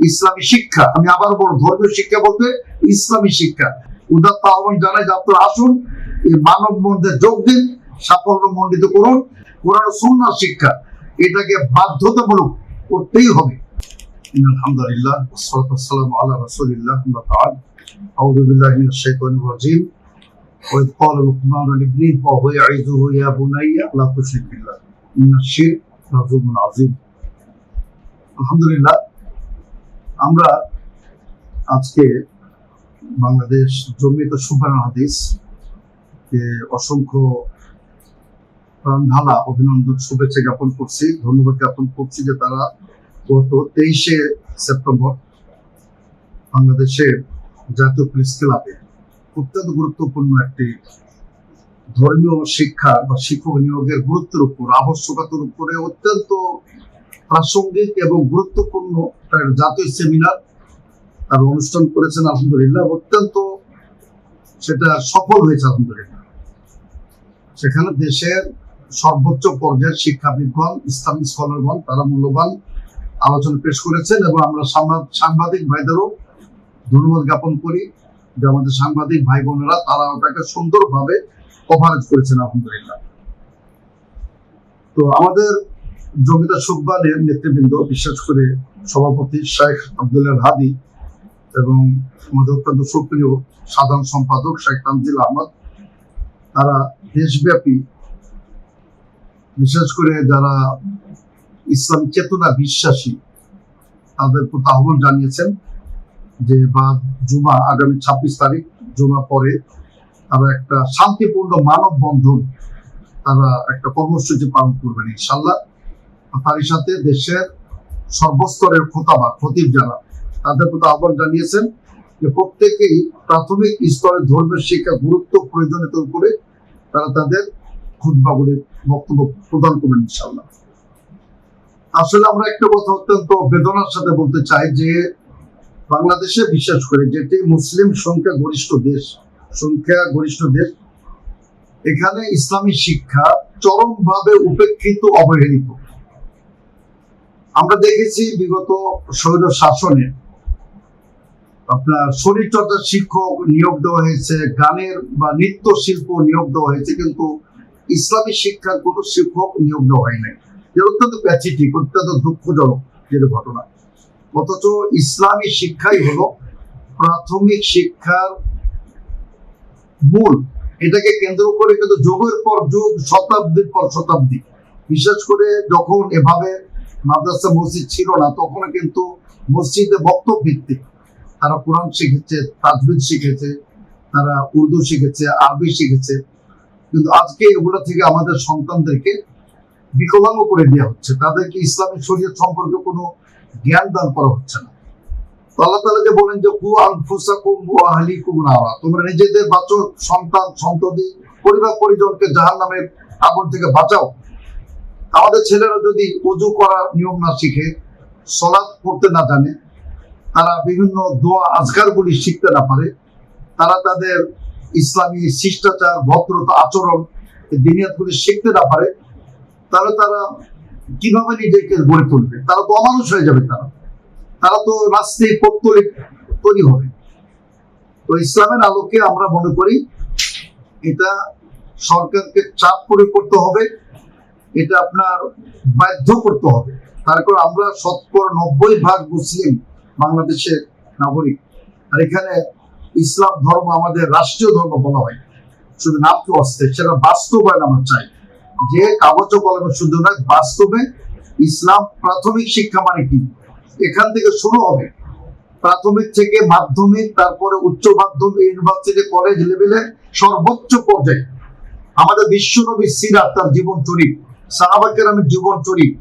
ইসলামী শিক্ষা আমি আবার বলবো ধর্মীয় শিক্ষা বলতে ইসলামী শিক্ষা উদাত্ত আহ্বান জানাই যে আপনারা আসুন এই মানব মন্দিরে যোগ দিন সাফল্য মণ্ডিত করুন কোরআন সুন্নাহ শিক্ষা এটাকে বাধ্যতামূলক করতেই হবে إن الحمد لله والصلاة والسلام على رسول الله أما بعد أعوذ بالله من الشيطان الرجيم وإذ قال لقمان لابنه وهو يعظه يا بني لا تشرك بالله إن الشرك لظلم عظيم আলহামদুলিল্লাহ আমরা আজকে বাংলাদেশ জমিয়ত সুবান হাদিস অসংখ্য প্রাণঢালা অভিনন্দন, শুভেচ্ছা জ্ঞাপন করছি। ধন্যবাদ জ্ঞাপন করছি যে তারা গত তেইশে সেপ্টেম্বর বাংলাদেশের জাতীয় প্রেস ক্লাবে অত্যন্ত গুরুত্বপূর্ণ একটি ধর্মীয় শিক্ষা বা শিক্ষক নিয়োগের গুরুত্বের উপর আবশ্যকতার উপরে অত্যন্ত প্রাসঙ্গিক এবং গুরুত্বপূর্ণ একটা জাতীয় সেমিনার তার অনুষ্ঠান করেছেন, আলহামদুলিল্লাহ। অত্যন্ত সেটা সফল হয়েছে, আলহামদুলিল্লাহ। সেখানে দেশের সর্বোচ্চ পর্যায়ের শিক্ষাবিদগণ ইসলামিক স্কলারগণ, তারা মূল্যবান আলোচনা পেশ করেছেন এবং আমরা সাংবাদিক ভাইদেরও ধন্যবাদ জ্ঞাপন করি যে আমাদের সাংবাদিক ভাই বোনেরা তারা ওটাকে সুন্দরভাবে কভারেজ করেছেন, আলহামদুলিল্লাহ। তো আমাদের জমিদার সুকবানের নেতৃবৃন্দ, বিশেষ করে সভাপতি শেখ আব্দুল্লাহ হাদি এবং আমাদের অত্যন্ত সুপ্রিয় সাধারণ সম্পাদক শেখ তানজিল আহমদ, তারা দেশব্যাপী, বিশেষ করে যারা ইসলাম চেতনা বিশ্বাসী, তাদের প্রতি আহ্বান জানিয়েছেন যে বা জুমা আগামী ছাব্বিশ তারিখ, জুমা পরে তারা একটা শান্তিপূর্ণ মানব বন্ধন তারা একটা কর্মসূচি পালন করবেন ইনশাল্লাহ। তারই সাথে দেশের সর্বস্তরের খোতাবা, খতিব যারা, তাদের প্রতি আহ্বান জানিয়েছেন যে প্রত্যেকেই প্রাথমিক স্তরের ধর্মের শিক্ষা গুরুত্ব প্রয়োজনীয়তার উপরে তারা তাদের খুদ্বাগুলি বক্তব্য প্রদান করবেন ইনশাল্লাহ আসলে আমরা একটা কথা অত্যন্ত বেদনার সাথে বলতে চাই যে বাংলাদেশে বিশেষ করে যেটি মুসলিম সংখ্যা গরিষ্ঠ দেশ, সংখ্যা গরিষ্ঠ দেশ, এখানে ইসলামী শিক্ষা চরমভাবে উপেক্ষিত অবহেলিত। আমরা দেখেছি বিগত স্বৈর শাসনে আপনার শরীরচর্চার শিক্ষক নিয়োগ দেওয়া হয়েছে, গানের বা নৃত্য শিল্প নিয়োগ দেওয়া হয়েছে, কিন্তু ইসলামী শিক্ষার কোনো শিক্ষক নিয়োগ দেওয়া হয় নাই। যে অত্যন্ত প্যাথেটিক, অত্যন্ত দুঃখজনক যেটা ঘটনা। অথচ ইসলামী শিক্ষাই হলো প্রাথমিক শিক্ষার মূল। এটাকে কেন্দ্র করে কিন্তু যুগের পর যুগ, শতাব্দীর পর শতাব্দী। বিশেষ করে যখন এভাবে মাদ্রাসা মসজিদ ছিল না তখন কিন্তু মসজিদে বক্তব্য ভিত্তিক তারা কোরআন শিখেছে তাজবিদ শিখেছে, তারা উর্দু শিখেছে, আরবি শিখেছে। কিন্তু আজকে এগুলো থেকে আমাদের সন্তানদেরকে বিকলাঙ্গ করে দেওয়া হচ্ছে। তাদেরকে ইসলামী শরীয়ত সম্পর্কে কোনো জ্ঞান দান করা হচ্ছে না। আল্লাহ তালা যে বলেন যে কু আনফুসাকুম ওয়া আহলিকুম নারা। তোমরা নিজেদের বাঁচো, সন্তান, সন্ততি, পরিবার, পরিজনকে জাহান্নামের আগুন থেকে বাঁচাও। আমাদের ছেলেরা যদি উজু করার নিয়ম না শিখে, সলাৎ পড়তে না জানে, তারা বিভিন্ন দোয়া আজকারগুলি শিখতে না পারে, তারা তাদের ইসলামী শিষ্টাচার, ভদ্রতা, আচরণ দিনিয়াতগুলি শিখতে না পারে, তাহলে তারা কীভাবে নিজেকে গড়ে তুলবে? তারা তো অমানুষ হয়ে যাবে তারা। তারা তো রাস্তায় পত্তলিক তৈরি হবে। তো ইসলামের আলোকে আমরা মনে করি, এটা সরকারকে চাপ করে করতে হবে। এটা আপনার বাধ্য করতে হবে। তারপর আমরা শতকর নব্বই ভাগ মুসলিম বাংলাদেশের নাগরিক। আর এখানে ইসলাম ধর্ম আমাদের রাষ্ট্রীয় ধর্ম বলা হয়। শুধু নামকে অস্তে সেটা বাস্তবায়ন আমরা চাই। যে কাগজ কলমে শুধু নয়, বাস্তবে ইসলাম প্রাথমিক শিক্ষা মানে কি? এখান থেকে শুরু হবে। প্রাথমিক থেকে মাধ্যমিক, তারপরে উচ্চ মাধ্যমিক, ইউনিভার্সিটি, কলেজ লেভেলে সর্বোচ্চ পর্যায়ে। আমাদের বিশ্বনবী সিরাত তার জীবন চরিত সাহাবাকের আমি জীবন চরিত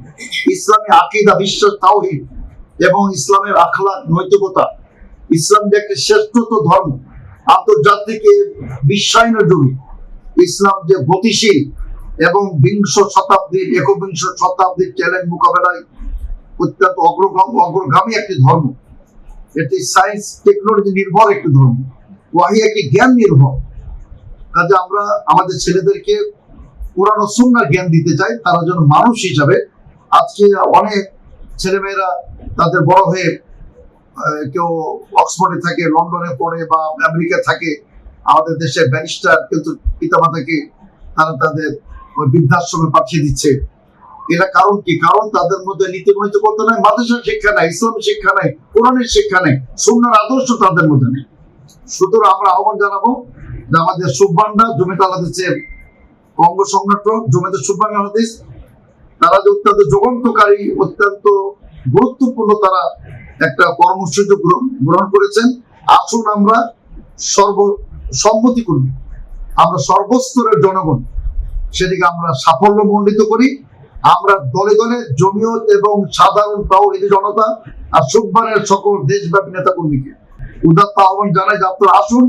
ইসলামী আকিদা বিশ্বাস তাওহিদ এবং ইসলামের আখলাক নৈতিকতা। ইসলাম যে একটি শ্রেষ্ঠত্ব ধর্ম, আন্তর্জাতিক বিশ্বায়নের যুগে ইসলাম যে গতিশীল এবং বিংশ শতাব্দীর, একবিংশ শতাব্দীর চ্যালেঞ্জ মোকাবেলায় অত্যন্ত অগ্রগামী একটি ধর্ম। এটি সায়েন্স টেকনোলজি নির্ভর একটি ধর্ম। ওয়াহি একটি জ্ঞান নির্ভর? কাজে আমরা আমাদের ছেলেদেরকে কোরআন সুন্নার জ্ঞান দিতে চাই তারা যেন মানুষ হিসাবে আজকে অনেক ছেলেমেয়েরা তাদের বড় হয়ে কেউ অক্সফোর্ডে থাকে, লন্ডনে পড়ে বা আমেরিকা থাকে, আমাদের দেশের ব্যারিস্টার, কিন্তু পিতামাতাকে তারা তাদের ওই বৃদ্ধাশ্রমে পাঠিয়ে দিচ্ছে। এটা কারণ কি? কারণ তাদের মধ্যে নীতি করতে নাই মাদ্রাসার শিক্ষা নাই, ইসলামী শিক্ষা নাই, কোরআনের শিক্ষা নেই, সুন্নার আদর্শ তাদের মধ্যে নেই। সুতরাং আমরা আহ্বান জানাব যে আমাদের সুব্বান্ডা জমিতে আলাদেশের অঙ্গ সংগঠন, জমিতে সুব্বান্ডা আলাদেশ তারা যে অত্যন্ত যুগান্তকারী অত্যন্ত গুরুত্বপূর্ণ তারা একটা কর্মসূচি গ্রহণ করেছেন। আসুন আমরা সর্ব সম্মতি করি। আমরা সর্বস্তরের জনগণ সেদিকে আমরা সাফল্য মণ্ডিত করি। আমরা দলে দলে জমিয়ত এবং সাধারণ তাওহিদি জনতা আর সুব্বানের সকল দেশব্যাপী নেতা কর্মীকে উদাত্ত আহ্বান জানাই যে আপনারা আসুন,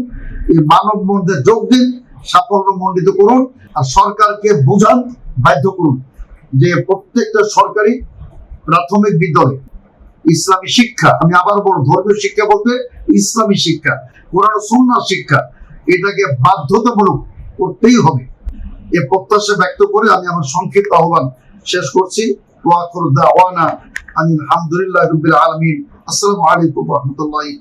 এই মানব মধ্যে যোগ দিন। সাফল্য মণ্ডিত করুন আর সরকারকে বোঝান, বাধ্য করুন যে প্রত্যেকটা সরকারি প্রাথমিক বিদ্যালয়, ইসলামী শিক্ষা, আমি আবার বলব, ধর্মীয় শিক্ষা বলতে ইসলামী শিক্ষা, কোরআন সুন্নাহ শিক্ষা, এটাকে বাধ্যতামূলক করতেই হবে। এ প্রত্যাশা ব্যক্ত করে আমি আমার সংক্ষিপ্ত আহ্বান শেষ করছি। ওয়াকুর দাওয়ানা আনিল হামদুলিল্লাহ রাব্বিল আলামিন। আসসালামু আলাইকুম রাহমাতুল্লাহি